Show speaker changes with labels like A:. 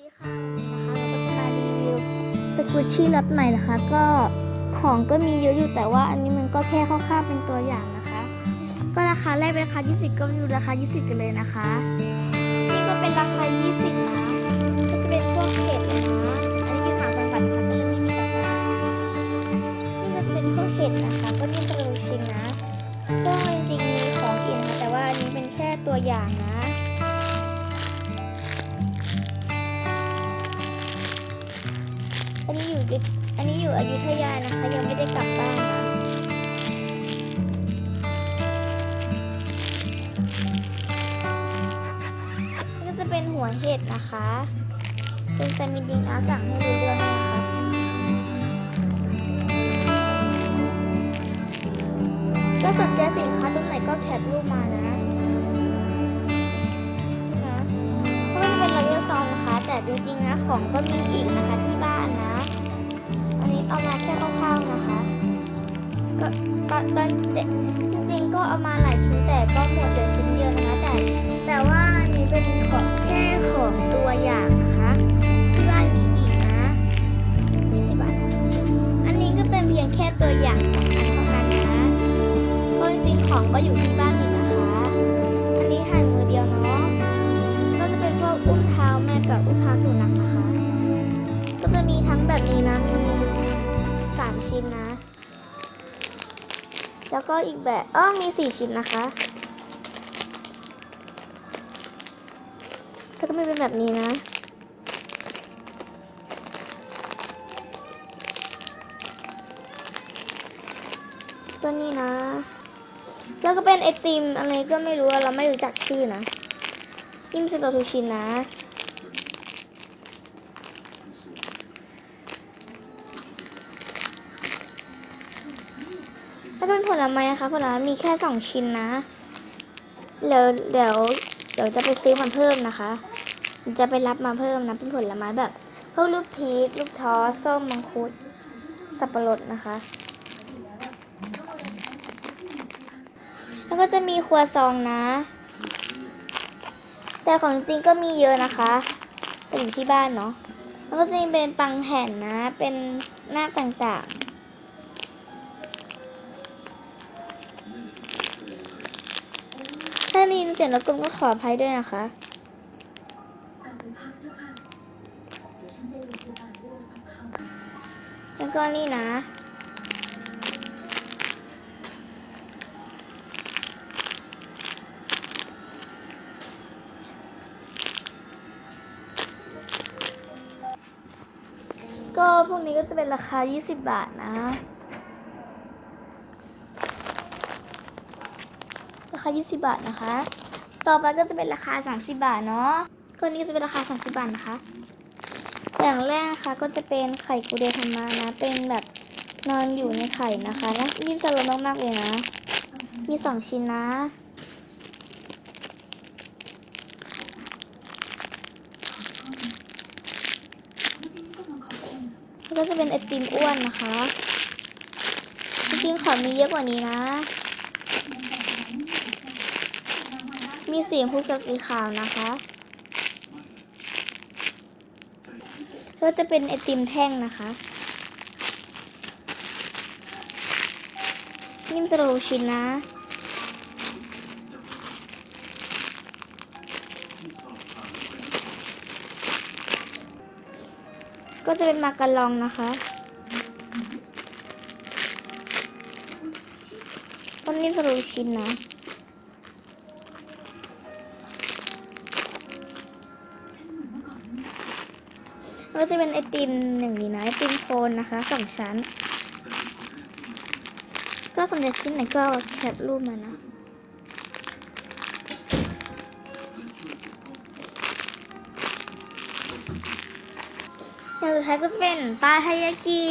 A: ดีค่ะนะคะเราก็จะมารีวิวสกูชี่รถใหม่นะคะ ก็ของก็มีเยอะอยู่แต่ว่าอันนี้มันก็แค่คร่าวๆเป็นตัวอย่างนะคะ ก็ราคาแรกเป็นราคา 20 ก็มาดูราคา 20 กันเลยนะคะ นี่ก็เป็นราคา 20 นะ ก็จะเป็นพวกเห็ดนะ อันนี้คือหางจังหวัดนะคะก็จะมีต่างๆนี่ก็จะเป็นพวกเห็ดนะคะ ก็นี่จะเป็นลูกชิ้นนะก็จริงๆมีของอีกนะแต่ว่าอันนี้เป็นแค่ตัวอย่างนะ ยู่ดิอันนี้อยู่อยุธยานะคะ ยังไม่ได้กลับบ้านนะนี่ก็จะเป็นหัวเห็ดนะคะ เป็นซามิดีนะสั่งให้รู้เรื่องนะคะก็สนใจสินค้าตรงไหนก็แคปรูปมานะนะเพราะมันเป็นรอยซองนะคะ แต่จริงๆนะของก็มีอีกนะคะที่ ตอนตอนจริงๆก็เอามาหลายชิ้นแต่ก็หมดเดี๋ยวชิ้นเดียวนะคะแต่ แต่ว่าอันนี้เป็นของแค่ของตัวอย่างนะคะที่บ้านมีอีกนะ20บาทอันนี้ก็เป็นเพียงแค่ตัวอย่างสองอันเท่านั้นนะเพราะจริงๆของก็อยู่ที่บ้านอีกนะคะ อันนี้ถ่ายมือเดียวเนาะก็จะเป็นพวกอุ้งเท้าแม่กับอุ้งเท้าสุนัขนะคะ ก็จะมีทั้งแบบนี้นะมีสามชิ้นนะ แล้วก็อีกแบบอ้อมีสี่ชิ้นนะคะแล้วก็ไม่เป็นแบบนี้นะตัวนี้นะ แล้วก็เป็นไอติมอะไรก็ไม่รู้เราไม่รู้จักชื่อนะ นิ่มสโตทูชินนะ ผลไม้นะคะผลไม้มีแค่สองชิ้นนะเดี๋ยวเดี๋ยวเดี๋ยวจะไปซื้อมาเพิ่มนะคะ จะไปรับมาเพิ่มนะเป็นผลไม้แบบพวกลูกพีชลูกท้อส้มมังคุดสับปะรดนะคะ แล้วก็จะมีครัวซองนะ แต่ของจริงก็มีเยอะนะคะแต่อยู่ที่บ้านเนาะแล้วก็จะมีเป็นปังแผ่นนะ เป็นหน้าต่างๆ เสียงรบกวนก็ขออภัยด้วยนะคะ แล้วก็นี่นะ ก็พวกนี้ก็จะเป็นราคา 20 บาทนะราคา 20 บาทนะคะ ต่อไปก็จะเป็นราคา 30 บาทเนาะก็นี้ก็จะเป็นราคา 30 บาทนะคะ อย่างแรกนะคะก็จะเป็นไข่กูเดธรรมานะ เป็นแบบนอนอยู่ในไข่นะคะและนิ่มจะลดมากๆเลยนะ มี2ชิ้นนะ ก็จะเป็นไอติมอ้วนนะคะ จริงๆขอมีเยอะกว่านี้นะ มีสีชมพูกับสีขาวนะคะก็จะเป็นไอติมแท่งนะคะนิ่มสโลชินนะก็จะเป็นมาการองนะคะก็นิ่มสโลชินนะ ก็จะเป็นไอติมหนึ่งนี้นะไอติมโคนนะคะสองชั้น ก็สนใจชิ้นไหนก็แคปรูปมานะอย่างสุดท้ายก็จะเป็นปลาไฮยากิ